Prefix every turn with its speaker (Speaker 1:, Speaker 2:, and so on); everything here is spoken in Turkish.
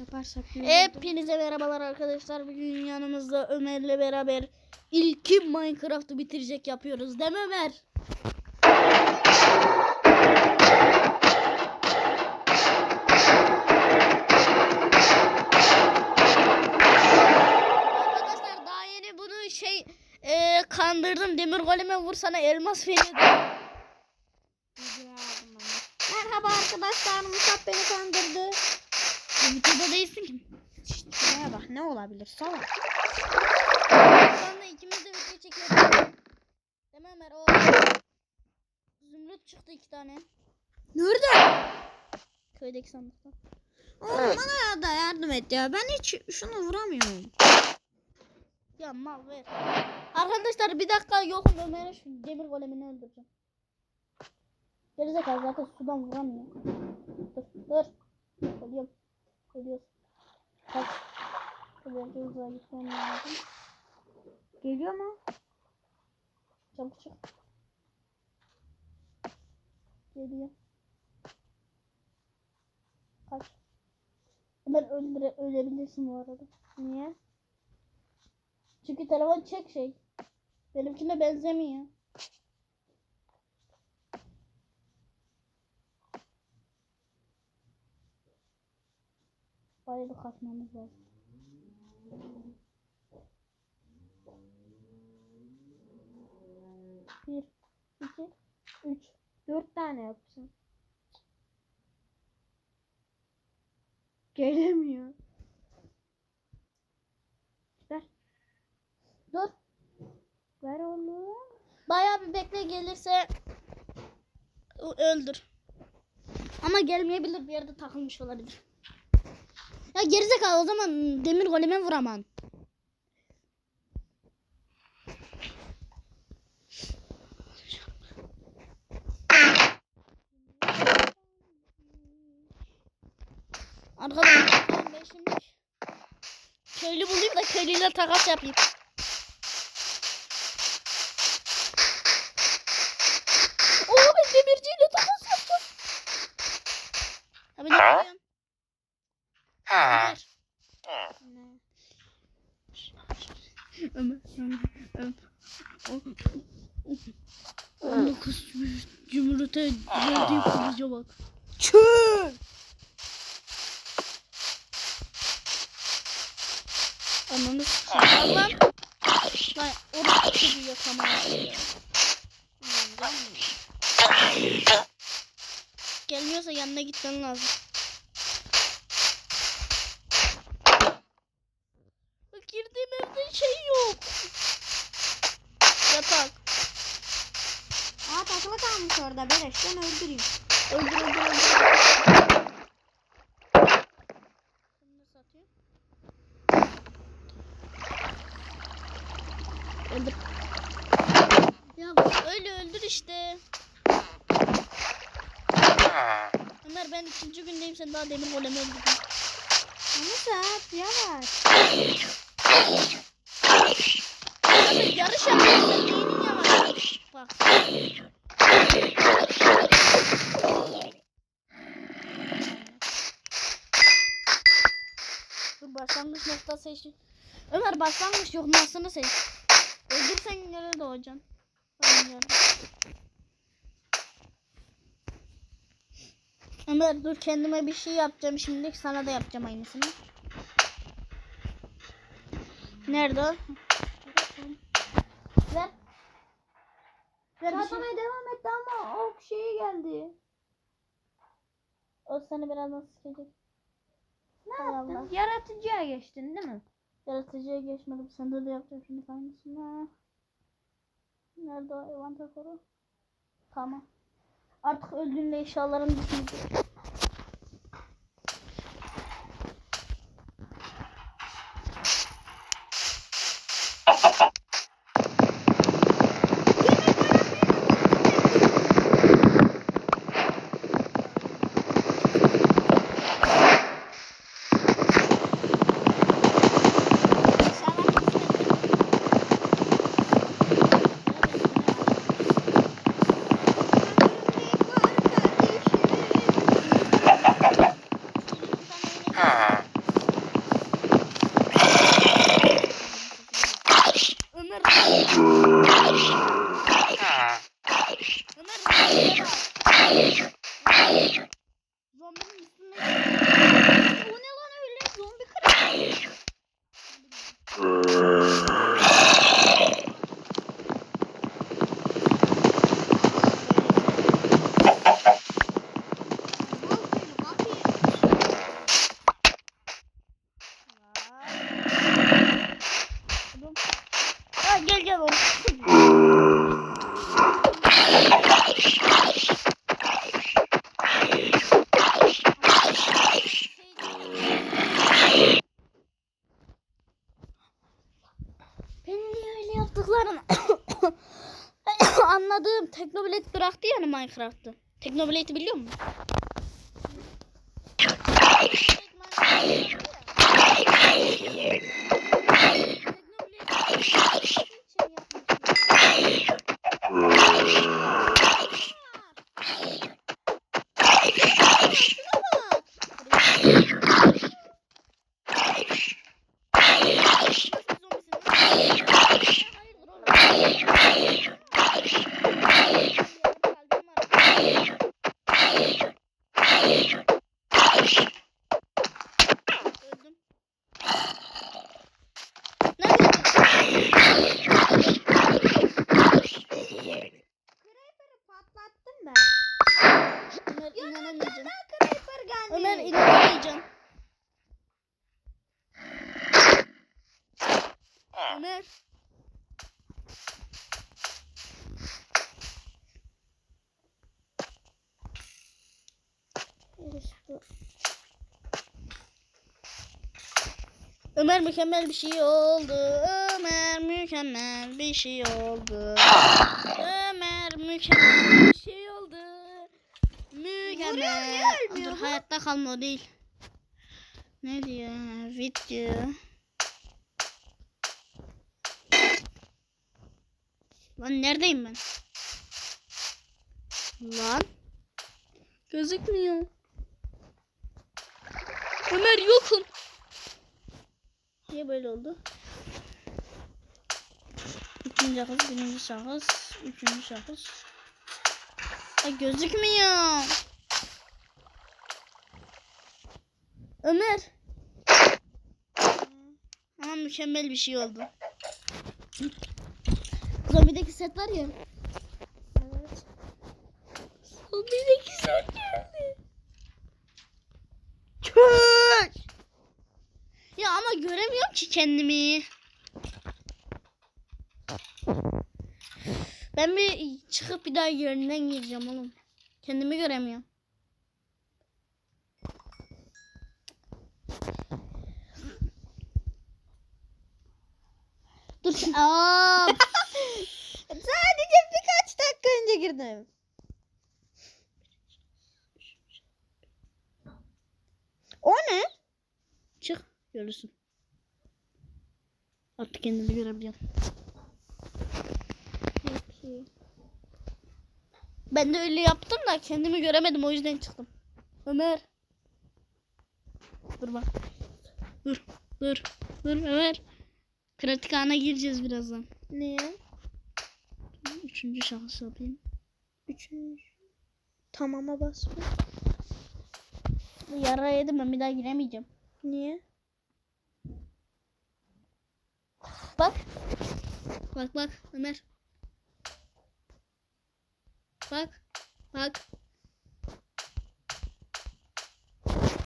Speaker 1: Yaparsak
Speaker 2: Hepinize merhabalar arkadaşlar. Bugün yanımızda Ömer'le beraber ilki Minecraft'ı bitirecek yapıyoruz. Değil mi Ömer? Arkadaşlar daha yeni bunu şey e, kandırdım. Demir goleme vursana elmas veriyordu.
Speaker 1: Merhaba arkadaşlar Musab beni kandırdı.
Speaker 2: Videoda değilsin ki.
Speaker 1: Şuraya bak ne olabilir salak.
Speaker 2: Anda ikimiz de video çekiyoruz. Değil mi Ömer? O zümrüt çıktı iki tane.
Speaker 1: Nerede?
Speaker 2: Köydeki sandıkta.
Speaker 1: Oğlum bana da yardım et ya. Ben hiç şunu vuramıyorum.
Speaker 2: Ya mal ver. Arkadaşlar bir dakika yokum Ömer'e şu demir golemini öldüreceğim. Gerizekalı zaten sudan vuramıyor. Dur dur. Ölüyorum. Ölüyoruz. Kaç. Lazım.
Speaker 1: Geliyor mu?
Speaker 2: Çabuk çık. Geliyor. Kaç. Ömer öldüre, ölebilirsin bu arada.
Speaker 1: Niye?
Speaker 2: Çünkü telefon çek şey. Benimkine benzemiyor. Bayağı bir kaçmamız lazım. Bir, iki, üç.
Speaker 1: Dört tane yapsın. Gelemiyor. Ver.
Speaker 2: Dur.
Speaker 1: Ver oğlum.
Speaker 2: Bayağı bir bekle gelirse öldür. Ama gelmeyebilir bir yerde takılmış olabilir. Ya gerizekalı o zaman demir goleme vuramam. Arkadaşlar ben şimdi köylü bulayım da köylüyle takas yapayım. Oo ben demirciyle takas yapacağım. Abi ne yapıyorsun? Ömer.
Speaker 1: Ne?
Speaker 2: Ömer. Ömer. Ömer. 19 cumhuriyete verdiği kılıca bak.
Speaker 1: Çöl.
Speaker 2: Ananı s**eyim lan. Orası çocuğu yakamaya. Gelmiyorsa yanına gitmen lazım.
Speaker 1: Orada. Beleşten öldüreyim.
Speaker 2: Öldür öldür öldür. Bunu nasıl atıyor? Öldür. Ya öyle öldür işte. Ömer ben ikinci gündeyim sen daha demir golemi öldürdün.
Speaker 1: Musab yavaş.
Speaker 2: Abi yarış yapıyorsun beynin yavaş. Bak. Dur başlangıç noktası için. Ömer başlangıç noktasını seç. Öldürsen nereye doğacaksın? Geldim. Ömer dur kendime bir şey yapacağım şimdi sana da yapacağım aynısını. Nerede o? Ver. Ver bir şey.
Speaker 1: Devam etti ama ok şeyi geldi.
Speaker 2: O seni birazdan sıkacak.
Speaker 1: Ne
Speaker 2: Hay
Speaker 1: yaptın?
Speaker 2: Allah.
Speaker 1: Yaratıcıya geçtin değil mi?
Speaker 2: Yaratıcıya geçmedim. Sende de yapacağım şimdi aynısını. Nerede o envanter koru? Tamam. Artık öldüğünde eşyalarım bitmeyecek. Onların anladığım Teknoblade bıraktı yani Minecraft'ı. Teknoblade'i biliyor musun?
Speaker 1: Ben.
Speaker 2: Ömer inanamayacağım. Ömer inanamayacağım. Ömer. Ömer mükemmel bir şey oldu. Ömer mükemmel bir şey oldu. Ömer mükemmel bir şey
Speaker 1: ölmüyor
Speaker 2: Dur hayatta kalma o değil. Ne diyor? Video. Lan neredeyim ben? Lan. Gözükmüyor. Ömer yokum. Niye böyle oldu? Üçüncü şahıs, birinci şahıs, üçüncü şahıs. Ay gözükmüyor. Ömer. Ama mükemmel bir şey oldu. Zombideki set var ya.
Speaker 1: Evet.
Speaker 2: Zombideki set geldi. Çöş. Ya ama göremiyorum ki kendimi. Ben bir çıkıp bir daha yerinden gireceğim oğlum. Kendimi göremiyorum. Aa,
Speaker 1: Sadece birkaç dakika önce girdim. O ne?
Speaker 2: çık görürsün. Artık kendimi görebiliyorum. Ben de öyle yaptım da kendimi göremedim o yüzden çıktım. Ömer. Dur bak. Dur. Dur. Dur Ömer. Kritik ana gireceğiz birazdan.
Speaker 1: Niye?
Speaker 2: Üçüncü şahıs yapayım.
Speaker 1: Üçüncü. Tamama basma.
Speaker 2: Yara yedim ben bir daha giremeyeceğim.
Speaker 1: Niye?
Speaker 2: Bak. Bak bak Ömer. Bak. Bak.